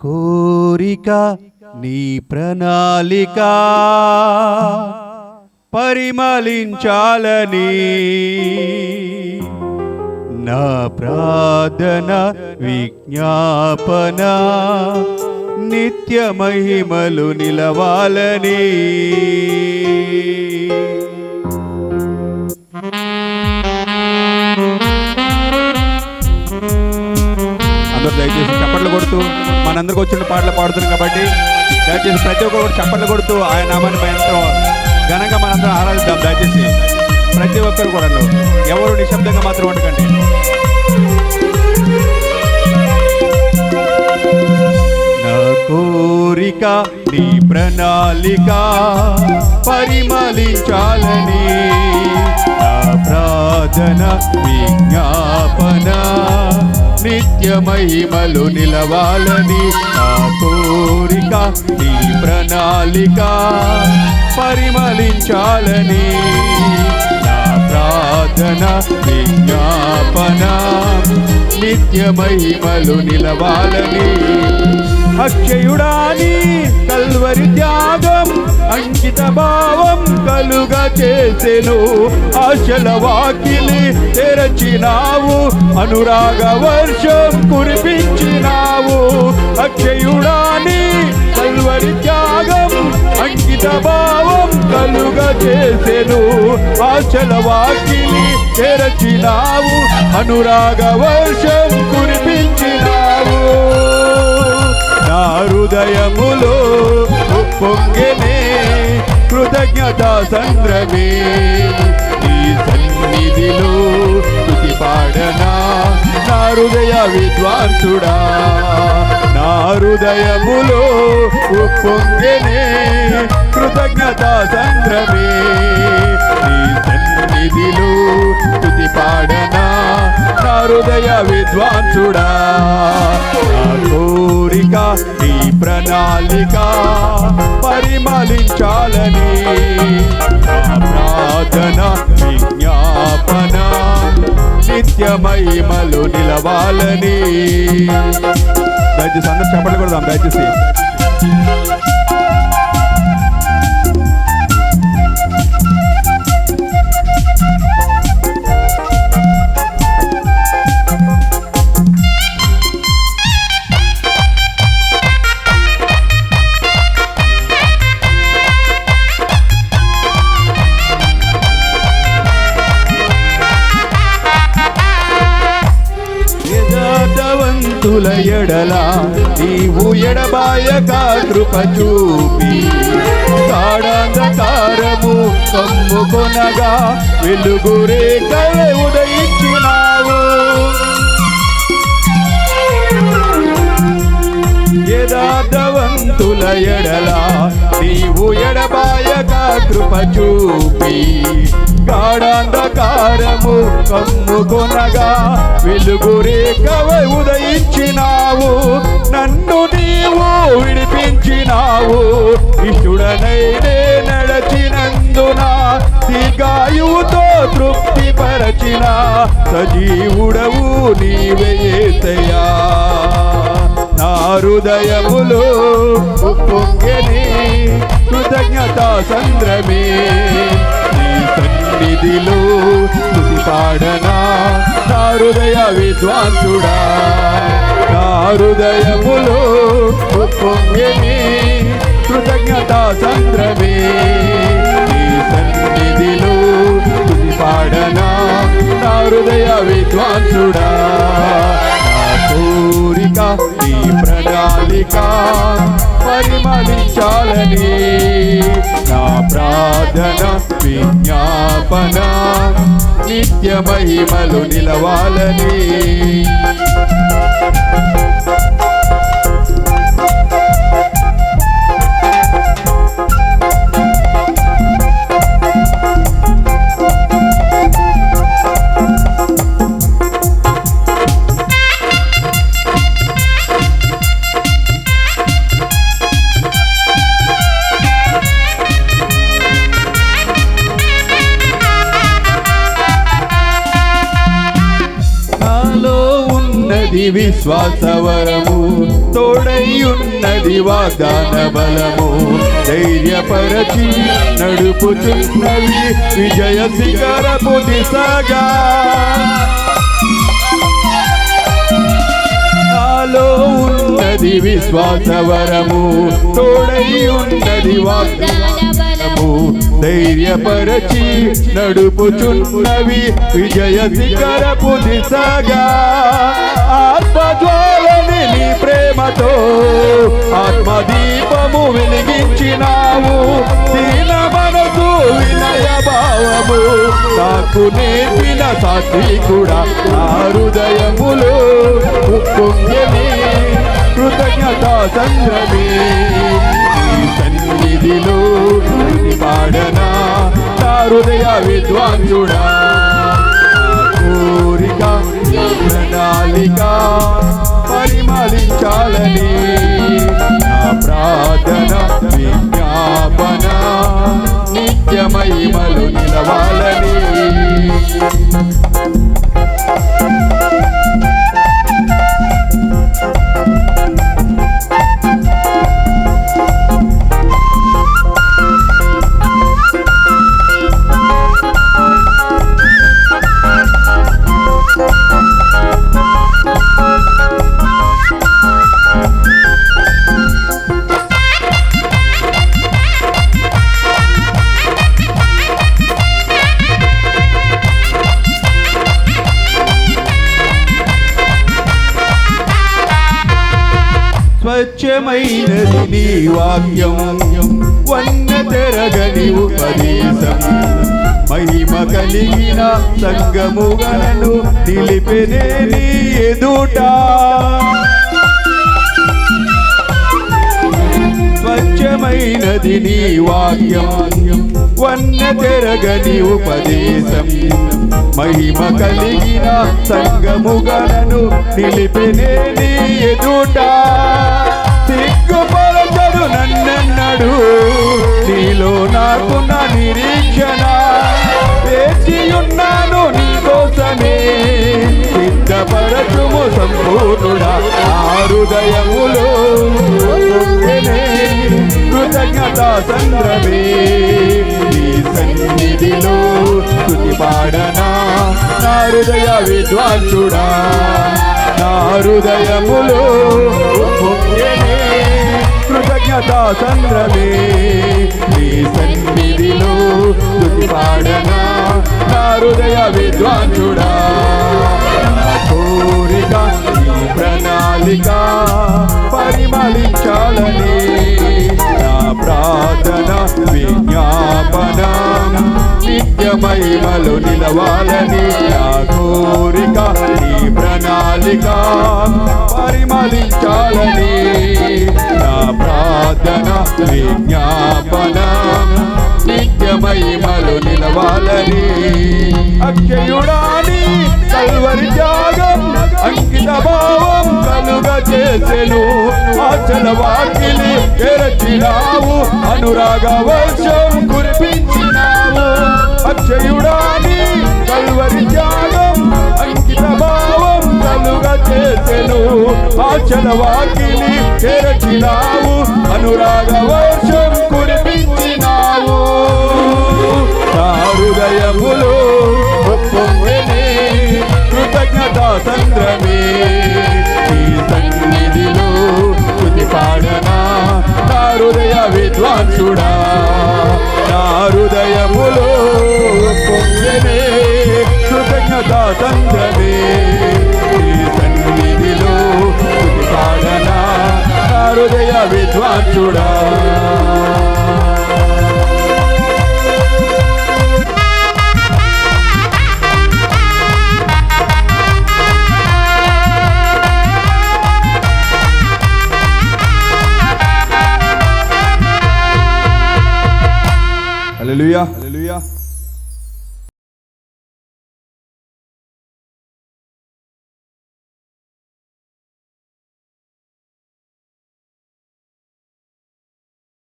కోరిక నీ ప్రణాళిక పరిమళించాలని. నా ప్రార్థన విజ్ఞాపన నిత్య మహిమలు నిలవాలని. అందరు దయచేసి చప్పట్లు కొడుతూ మనందరికి వచ్చిన పాటలు పాడుతున్నాం కాబట్టి దయచేసి ప్రతి ఒక్కరు చప్పట్లు కొడుతూ ఆయన నామాన్ని ఎంతో ఘనంగా మనందరం ఆరాధిద్దాం. దయచేసి ప్రతి ఒక్కరు కూడా ఎవరు నిశ్శబ్దంగా మాత్రం ఉండకండి. కోరిక నీ ప్రణాళిక పరిమళించాలని ప్రార్థన విజ్ఞాపన నిత్యమహిమలు నిలవాలని నా కోరిక నీ ప్రణాళిక పరిమళించాలని. నా ప్రార్థన విజ్ఞాపన నిత్యమహిమలు నిలవాలని. అక్షయుడాని కల్వరి త్యాగం అంకిత భావం కలుగ చేసెను. ఆశల వాకిలి తెరచినావు అనురాగ వర్షం కురిపించినావు. అక్షయుడాని కల్వరి త్యాగం అంకిత భావం కలుగ చేసెను. ఆశల వాకిలి తెరచినావు అనురాగ వర్షం కురిపించినావు. నా హృదయములో పొంగనే కృతజ్ఞత సంద్రమే నీ సన్నిధిలో పాడనా నా హృదయ విద్వాంసుడా. నా హృదయములో పొంగెనే కృతజ్ఞత సంద్రమే నీ సన్నిధిలో స్తుతి పాడనా నా హృదయ విద్వాంసుడా. నా కోరిక నీ ప్రణాళిక పరిమళించాలని నా ప్రార్థన విజ్ఞాపన నిత్య మహిమలు నిలవాలని. దయచేసి అందరు చెప్పండి కూడా దయచేసి. ఎడల నీవు ఎడబాయక కృప చూపి. కాడాంధకారము కమ్ముకొనగా వెలుగురే కళ ఉదయించిన. భక్తుల ఎడలా నీవు ఎడబాయక కృప చూపి. గాఢాంధకారము కమ్ముకొనగా వెలుగురేఖ ఉదయించినావు. నన్ను నీవు విడిపించినావు. ఇష్టుడనైనే నడచినందున దీర్ఘాయువుతో తృప్తి పరచిన సజీవుడవు నీవే నా హృదయములో ఉప్పొంగని కృతజ్ఞత సంద్రమే. నీ సన్నిధిలో స్తుతి పాడనా నా హృదయ విద్వాంసుడా. నా హృదయములో ఉప్పొంగని కృతజ్ఞత సంద్రమే. నీ సన్నిధిలో స్తుతి పాడనా నా హృదయ విద్వాంసుడా. నా పరిమళించాలని నా ప్రార్థన విజ్ఞాపన నిత్య మహిమలు నిలవాలని. ఉన్నది విశ్వాసవరము. తోడై వాగ్దాన బలము ధైర్యపరచి నడుపుచున్నవి విజయ శిఖరపు దిశగా. నాలో ఉన్నది విశ్వాసవరము. తోడై ఉన్నది వాగ్దానము ధైర్యపరచి నడుపుచున్నవి విజయ శిఖరపు దిశగా ఆత్మజ్వాలని నీ ప్రేమతో ఆత్మదీపము వెలిగించినావు. దీన మనసు వినయ భావము నాకు నేర్పిన సాత్వికుడా నా హృదయములు ఉప్పొంగని కృతజ్ఞత సంద్రమే. సన్నిధిలో ఇది పాడనా? నా హృదయ విద్వాంసుడా? కోరిక ప్రణాళిక పరిమళించాలని నా ప్రార్థన విజ్ఞాపన నిత్యమహిమలు నిలవాలని స్వచ్ఛమైనది నీ వాక్యం. వన్న తెరగని ఉపదేశం. మహిమ కలిగిన సంగముగలను నిలిపెనే నీ ఎదుట. స్వచ్ఛమైనది నీ వాక్యం. వన్న తెరగని ఉపదేశం. మహిమ కలిగిన సంగముగలను నిలిపినే నీ ఎదుట. సిగ్గుపరచడు నన్నెన్నడు. నీలో నాకున్న నిరీక్షణ. వేచియున్నా సిద్ధపరచుము సంపూర్ణుడా ఆ హృదయములో కృతజ్ఞత సంద్రమే. నీ సన్నిధిలో స్తుతి పాడనా నా హృదయ విద్వాంసుడా నా హృదయములో కృతజ్ఞత సంద్రమే. నీ సన్నిధిలో స్తుతి పాడనా నా హృదయ విద్వాంసుడా కోరిక ఈ ప్రణాళిక పరిమళించాలని నా ప్రార్థన విజ్ఞాపన నిత్యమహిమలు నిలవాలని నా కోరిక ఈ ప్రణాళిక పరిమళించాలని నా ప్రార్థన విజ్ఞాపన నిత్యమహిమలు నిలవాలని అక్షయుడాని కల్వరి త్యాగం అంకిత భావం కలుగ చేసెను. ఆచల వాకిలి తెరచినావు అనురాగ వర్షం కురిపించినావు. అక్షయుడాని కల్వరి త్యాగం అంకిత భావం కలుగ చేసెను. ఆచల వాకిలి తెరచినావు అనురాగ వర్షం కురిపించినావు. నా హృదయములో సదా సంద్రమే ఈ సన్నిధిలో స్తుతి పాడనా నా హృదయ విద్వాంసుడా. నా హృదయములో పొంగెనే కృతజ్ఞత సంద్రమే ఈ సన్నిధిలో స్తుతి పాడనా నా హృదయ విద్వాంసుడా. 绿呀。